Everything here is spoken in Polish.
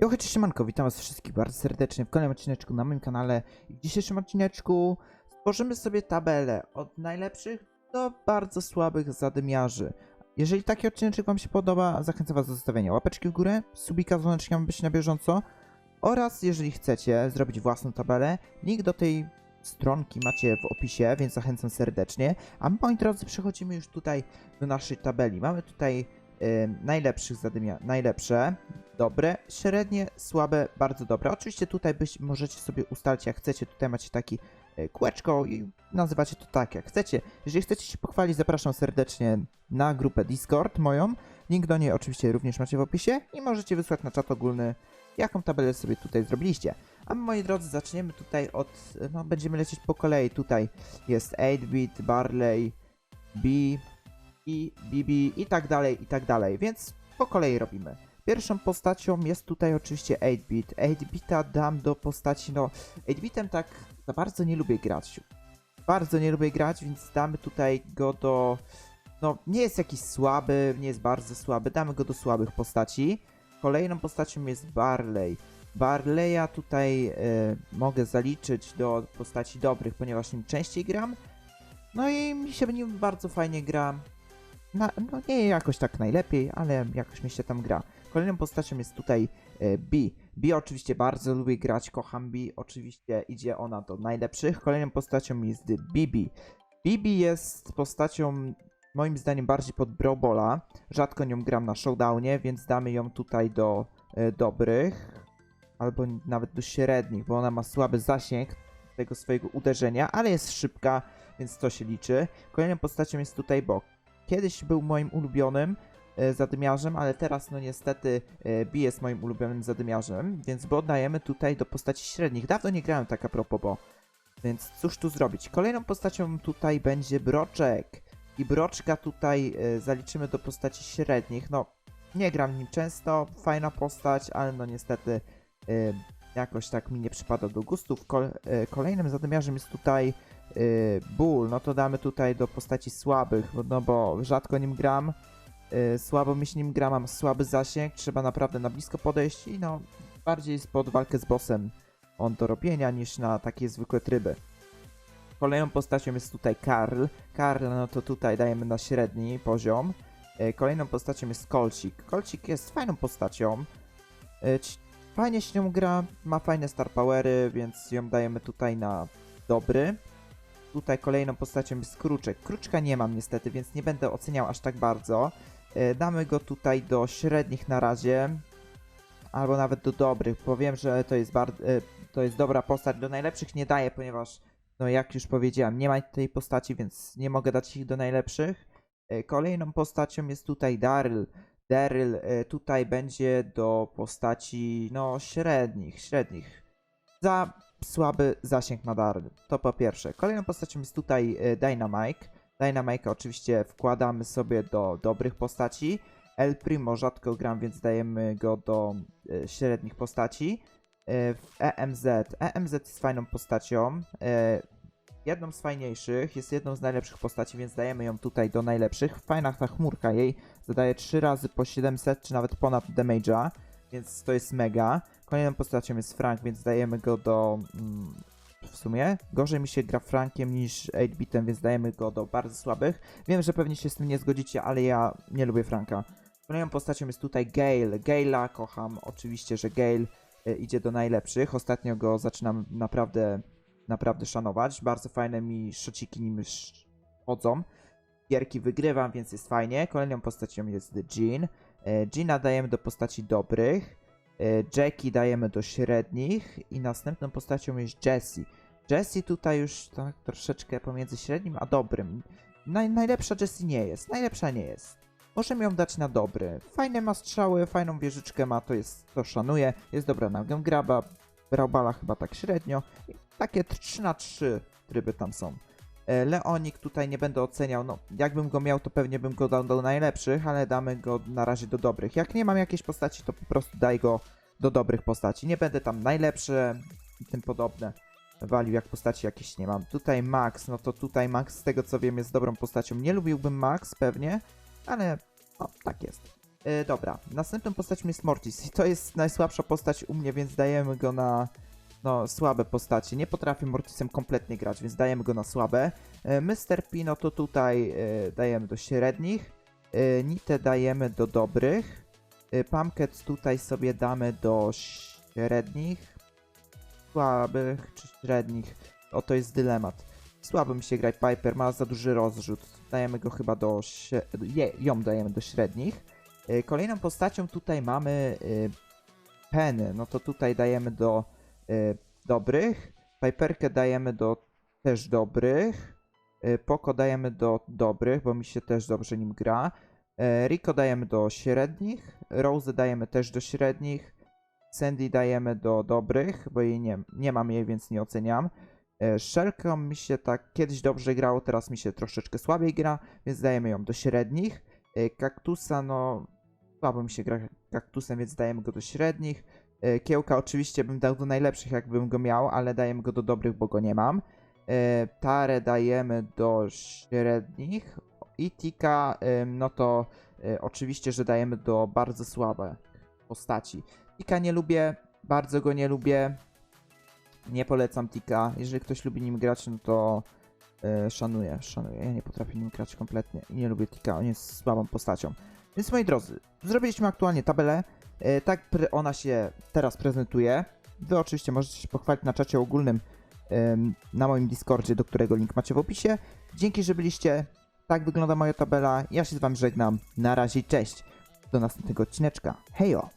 Jo, cześć, siemanko, witam was wszystkich bardzo serdecznie w kolejnym odcineczku na moim kanale. W dzisiejszym odcineczku stworzymy sobie tabelę od najlepszych do bardzo słabych zadymiarzy. Jeżeli taki odcineczek wam się podoba, zachęcam was do zostawienia łapeczki w górę, subika z dzwoneczkiem, być na bieżąco oraz jeżeli chcecie zrobić własną tabelę, link do tej stronki macie w opisie, więc zachęcam serdecznie. A my, moi drodzy, przechodzimy już tutaj do naszej tabeli. Mamy tutaj najlepszych zadymia, najlepsze, dobre, średnie, słabe, bardzo dobre. Oczywiście tutaj byś, możecie sobie ustalić jak chcecie. Tutaj macie taki e, kółeczko i nazywacie to tak jak chcecie. Jeżeli chcecie się pochwalić, zapraszam serdecznie na grupę Discord moją. Link do niej oczywiście również macie w opisie i możecie wysłać na czat ogólny, jaką tabelę sobie tutaj zrobiliście. A my, moi drodzy, zaczniemy tutaj od, no będziemy lecieć po kolei. Tutaj jest 8-bit, Barley, B i BB i tak dalej, i tak dalej. Więc po kolei robimy. Pierwszą postacią jest tutaj oczywiście 8-bit. 8-bita dam do postaci, no 8-bitem tak za bardzo nie lubię grać. Bardzo nie lubię grać, więc damy tutaj go do... No, nie jest jakiś słaby, nie jest bardzo słaby, damy go do słabych postaci. Kolejną postacią jest Barley. Barleya tutaj e, mogę zaliczyć do postaci dobrych, ponieważ nim częściej gram. No i mi się nim bardzo fajnie gra. Na, no nie jakoś tak najlepiej, ale jakoś mi się tam gra. Kolejną postacią jest tutaj e, B. B oczywiście bardzo lubię grać, kocham B. Oczywiście idzie ona do najlepszych. Kolejną postacią jest BB. BB jest postacią moim zdaniem bardziej pod Brawbola. Rzadko nią gram na showdownie, więc damy ją tutaj do e, dobrych. Albo nawet do średnich, bo ona ma słaby zasięg tego swojego uderzenia, ale jest szybka, więc to się liczy. Kolejną postacią jest tutaj Bok. Kiedyś był moim ulubionym e, zadymiarzem, ale teraz no niestety e, B jest moim ulubionym zadymiarzem, więc Bo dajemy tutaj do postaci średnich. Dawno nie grałem tak a propos Bo, więc cóż tu zrobić. Kolejną postacią tutaj będzie Broczek i Broczka tutaj e, zaliczymy do postaci średnich. No, nie gram nim często, fajna postać, ale no niestety jakoś tak mi nie przypada do gustów. Kol kolejnym zadymiarzem jest tutaj ból, no to damy tutaj do postaci słabych, no bo rzadko nim gram, y, słabo mi się nim gra, mam słaby zasięg, trzeba naprawdę na blisko podejść i no bardziej jest pod walkę z bossem on do robienia niż na takie zwykłe tryby. Kolejną postacią jest tutaj Karl. Karl, no to tutaj dajemy na średni poziom. Y, Kolejną postacią jest Kolcik. Kolcik jest fajną postacią. Y, ci- Fajnie się nią gra, ma fajne star powery, więc ją dajemy tutaj na dobry. Tutaj kolejną postacią jest Kruczek. Kruczka nie mam niestety, więc nie będę oceniał aż tak bardzo. E, Damy go tutaj do średnich na razie, albo nawet do dobrych. Powiem, że to jest, e, to jest dobra postać. Do najlepszych nie daję, ponieważ, no jak już powiedziałem, nie ma tej postaci, więc nie mogę dać ich do najlepszych. E, Kolejną postacią jest tutaj Daryl. Daryl tutaj będzie do postaci, no średnich, średnich. Za słaby zasięg na Daryl. To po pierwsze. Kolejną postacią jest tutaj e, Dynamite. Dynamite oczywiście wkładamy sobie do dobrych postaci. El Primo rzadko gram, więc dajemy go do e, średnich postaci. E, w EMZ. EMZ jest fajną postacią. Jedną z fajniejszych, jest jedną z najlepszych postaci, więc dajemy ją tutaj do najlepszych. Fajna ta chmurka jej zadaje 3 razy po 700, czy nawet ponad damage'a, więc to jest mega. Kolejną postacią jest Frank, więc dajemy go do. Mm, w sumie gorzej mi się gra Frankiem niż 8-bitem, więc dajemy go do bardzo słabych. Wiem, że pewnie się z tym nie zgodzicie, ale ja nie lubię Franka. Kolejną postacią jest tutaj Gale. Gale'a kocham, oczywiście, że Gale e, idzie do najlepszych. Ostatnio go zaczynam naprawdę, naprawdę szanować. Bardzo fajne mi szociki nim chodzą. Gierki wygrywam, więc jest fajnie. Kolejną postacią jest Jean. E, Jeana dajemy do postaci dobrych. E, Jackie dajemy do średnich i następną postacią jest Jessie. Jessie tutaj już tak troszeczkę pomiędzy średnim a dobrym. Naj, najlepsza Jessie nie jest, najlepsza nie jest. Możemy ją dać na dobry. Fajne ma strzały, fajną wieżyczkę ma, to jest, to szanuję. Jest dobra na graba, Braubala chyba tak średnio. I takie 3 na 3 tryby tam są. E, Leonik tutaj nie będę oceniał, no jakbym go miał to pewnie bym go dał do najlepszych, ale damy go na razie do dobrych. Jak nie mam jakiejś postaci to po prostu daj go do dobrych postaci. Nie będę tam najlepsze i tym podobne walił jak postaci jakieś nie mam. Tutaj Max, no to tutaj Max z tego co wiem jest dobrą postacią. Nie lubiłbym Max pewnie, ale no tak jest. E, dobra, następną postacią jest Mortis i to jest najsłabsza postać u mnie, więc dajemy go na no, słabe postacie. Nie potrafię Mortisem kompletnie grać, więc dajemy go na słabe. E, Mr. P, no to tutaj e, dajemy do średnich. E, Nitę dajemy do dobrych. Pumpket tutaj sobie damy do średnich. Słabych czy średnich. Oto jest dylemat. Słabo mi się gra Piper, ma za duży rozrzut. Dajemy go chyba do... Je, ją dajemy do średnich. Kolejną postacią tutaj mamy Penny. No to tutaj dajemy do dobrych. Piperkę dajemy do też dobrych. E, Poko dajemy do dobrych, bo mi się też dobrze nim gra. E, Rico dajemy do średnich. Rose dajemy też do średnich. Sandy dajemy do dobrych, bo jej nie, nie mam jej, więc nie oceniam. E, Shelką mi się tak kiedyś dobrze grało, teraz mi się troszeczkę słabiej gra, więc dajemy ją do średnich. E, Kaktusa, no słabo mi się gra kaktusem, więc dajemy go do średnich. E, Kiełka oczywiście bym dał do najlepszych, jakbym go miał, ale dajemy go do dobrych, bo go nie mam. E, Tarę dajemy do średnich. I Tika, no to e, oczywiście, że dajemy do bardzo słabe postaci. Tika nie lubię, bardzo go nie lubię. Nie polecam Tika. Jeżeli ktoś lubi nim grać, no to szanuję, szanuję. Ja nie potrafię nim grać kompletnie i nie lubię Tika, on jest słabą postacią. Więc moi drodzy, zrobiliśmy aktualnie tabelę. E, tak ona się teraz prezentuje. Wy oczywiście możecie się pochwalić na czacie ogólnym na moim Discordzie, do którego link macie w opisie. Dzięki, że byliście. Tak wygląda moja tabela. Ja się z wami żegnam. Na razie, cześć. Do następnego odcineczka. Hejo!